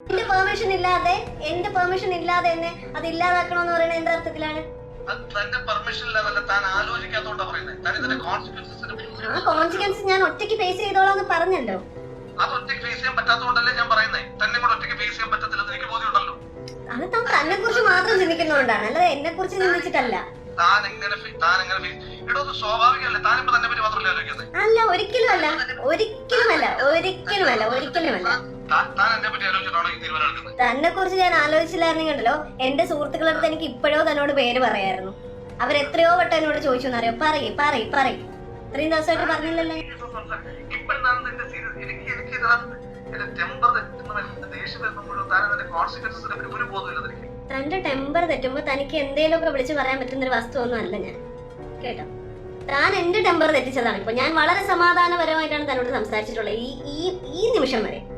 എന്റെ പെർമിഷൻ ഇല്ലാതെ എന്റെ പെർമിഷൻ ഇല്ലാതെ എന്നെ അത് ഇല്ലാതാക്കണമെന്ന് പറയുന്നത് എന്റെ അർത്ഥത്തിലാണ്? തന്റെ പെർമിഷൻ ഇല്ലാതല്ല താൻ ആലോചിക്കാത്തോണ്ടാ പറയുന്നത് താൻ ഇതിന്റെ കോൺസിക്വൻസസിന് ആ കോൺസിക്വൻസ് ഞാൻ ഒറ്റയ്ക്ക് ഫേസ് ചെയ്തോളാന്ന് പറഞ്ഞല്ലോ. അത് ഒറ്റയ്ക്ക് ഫേസ് ചെയ്യാൻ പറ്റാത്തതുകൊണ്ടല്ലേ ഞാൻ പറയുന്നത് തന്നെ കൂടെ ഒറ്റയ്ക്ക് ഫേസ് ചെയ്യാൻ എനിക്ക് ബോധ്യമുണ്ടല്ലോ. അത് താൻ തന്നെ കുറിച്ച് മാത്രം ചിന്തിക്കുന്നതുകൊണ്ടാണ് അല്ലാതെ എന്നെ കുറിച്ച് ചിന്തിച്ചിട്ടല്ല. താൻ എങ്ങനെ എങ്ങനെ തന്നെ പറ്റി മാത്രമല്ലേ ആലോചിക്കുന്നത് അല്ല ഒരിക്കലും അല്ല ഒരിക്കലും അല്ല ഒരിക്കലും അല്ല ഒരിക്കലും അല്ല തന്നെ കുറിച്ച് ഞാൻ ആലോചിച്ചില്ലായിരുന്നെങ്കിലോ എന്റെ സുഹൃത്തുക്കളടുത്ത് എനിക്ക് ഇപ്പോഴോ തന്നോട് പേര് പറയായിരുന്നു. അവരെത്രയോ വട്ടം എന്നോട് ചോദിച്ചു എന്നറിയോ പറയും പറയും പറയും. ഇത്രയും ദിവസമായിട്ട് പറഞ്ഞില്ലല്ലോ. തന്റെ ടെമ്പർ തെറ്റുമ്പോ തനിക്ക് എന്തേലുമൊക്കെ വിളിച്ചു പറയാൻ പറ്റുന്ന ഒരു വസ്തു ഒന്നും അല്ല ഞാൻ. കേട്ടോ? താൻ എന്റെ ടെമ്പർ തെറ്റിച്ചതാണ്. ഇപ്പൊ ഞാൻ വളരെ സമാധാനപരമായിട്ടാണ് തന്നോട് സംസാരിച്ചിട്ടുള്ളത്. ഈ ഈ നിമിഷം വരെ.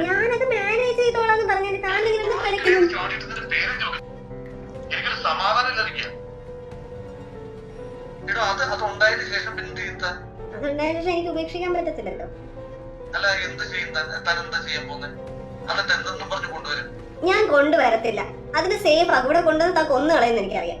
ഞാനത് മാനേജ് ചെയ്തോളാന്ന് പറഞ്ഞു താൻ ഇങ്ങനെ ഇരുന്ന് കളിക്കുന്നു. ചോദിച്ചതിന്റെ പേര് ചോദിച്ചു എനിക്കൊരു സമാധാനം ലഭിക്കുക എടോ അത് അത് ഉണ്ടായതിനു പിന്നെ എന്ത് ചെയ്യും താൻ? എനിക്ക് ഉപേക്ഷിക്കാൻ പറ്റത്തില്ലല്ലോ. അല്ല എന്ത് ചെയ്യും താൻ? താൻ എന്താ ചെയ്യാൻ പോകുന്നത് എന്നിട്ട് എന്തെന്നും പറഞ്ഞു കൊണ്ടുവരും. ഞാൻ കൊണ്ടുവരത്തില്ല. അതിന് സേഫ് അവിടെ കൊണ്ടുവന്ന് താ കൊന്നു കളയെന്ന് എനിക്കറിയാം.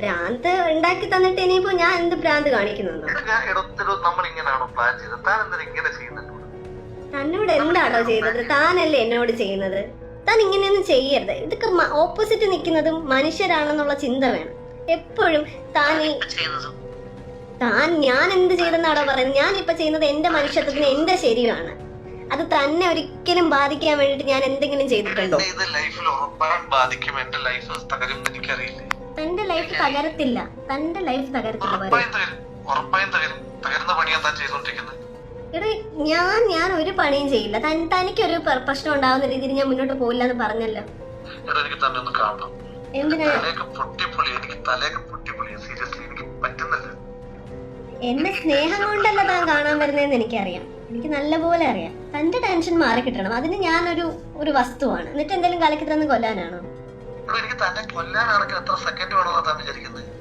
ഭ്രാന്ത് ഉണ്ടാക്കി തന്നിട്ട് ഇനിയിപ്പോ ഞാൻ എന്ത് ഭ്രാന്ത് കാണിക്കുന്നു ഞാൻ ഇടത്തിലോ നമ്മൾ ഇങ്ങനെയാണോ പ്ലാൻ ചെയ്തത്? താൻ എന്തിനാ ഇങ്ങനെ ചെയ്യുന്നുണ്ട് തന്നോട് എന്താണോ ചെയ്തത്? താനല്ലേ എന്നോട് ചെയ്യുന്നത്? താൻ ഇങ്ങനെയൊന്നും ചെയ്യരുത്. ഇതൊക്കെ ഓപ്പോസിറ്റ് നിൽക്കുന്നതും മനുഷ്യരാണെന്നുള്ള ചിന്ത വേണം. എപ്പോഴും താൻ ഈ താൻ ഞാൻ എന്ത് ചെയ്തെന്നാണോ പറയുന്നത്? ഞാൻ ഇപ്പൊ ചെയ്യുന്നത് എന്റെ മനുഷ്യത്വത്തിന് എന്റെ ശരിയാണ് അത് തന്നെ ഒരിക്കലും ബാധിക്കാൻ വേണ്ടിട്ട് ഞാൻ എന്തെങ്കിലും ചെയ്തിട്ടുണ്ടോ? ബാധിക്കും. എന്റെ ലൈഫ് എനിക്കറിയില്ലേ. തന്റെ ലൈഫ് തകരത്തില്ല. തന്റെ ലൈഫ് തകരത്തില്ല എടാ ഞാൻ ഞാൻ ഒരു പണിയും ചെയ്യില്ല. തനിക്കൊരു പ്ര- പ്രശ്നം ഉണ്ടാവുന്ന രീതിയിൽ ഞാൻ മുന്നോട്ട് പോയില്ല എന്ന് പറഞ്ഞല്ലോ. എന്നെ സ്നേഹം കൊണ്ടല്ല താൻ കാണാൻ വരുന്നതെന്ന് എനിക്കറിയാം. എനിക്ക് നല്ലപോലെ അറിയാം. തന്റെ ടെൻഷൻ മാറി കിട്ടണം. അതിന് ഞാനൊരു ഒരു വസ്തുവാണ്. എന്നിട്ട് എന്തെങ്കിലും കലക്കി തന്നെ കൊല്ലാനാണോ? എനിക്ക് തന്നെ കൊല്ലാനാണെങ്കിൽ എത്ര സെക്കൻഡ് താൻ വിചാരിക്കുന്നത്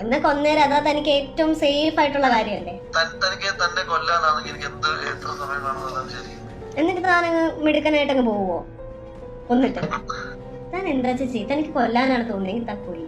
എന്നെ കൊന്നേരെ? അതാ തനിക്ക് ഏറ്റവും സേഫ് ആയിട്ടുള്ള കാര്യമല്ലേ? തൻ- തനിക്ക് തന്നെ കൊല്ലാനാണെങ്കിൽ എനിക്ക് എന്ത് എത്ര സമയം എന്നിട്ട് താൻ അങ്ങ് മിടുക്കനായിട്ടങ്ങ് പോവോ? കൊന്നിട്ട്. താൻ എന്താ ചേച്ചി? തനിക്ക് കൊല്ലാനാണ് തോന്നിയെങ്കിൽ താൻ കൊല്ലും.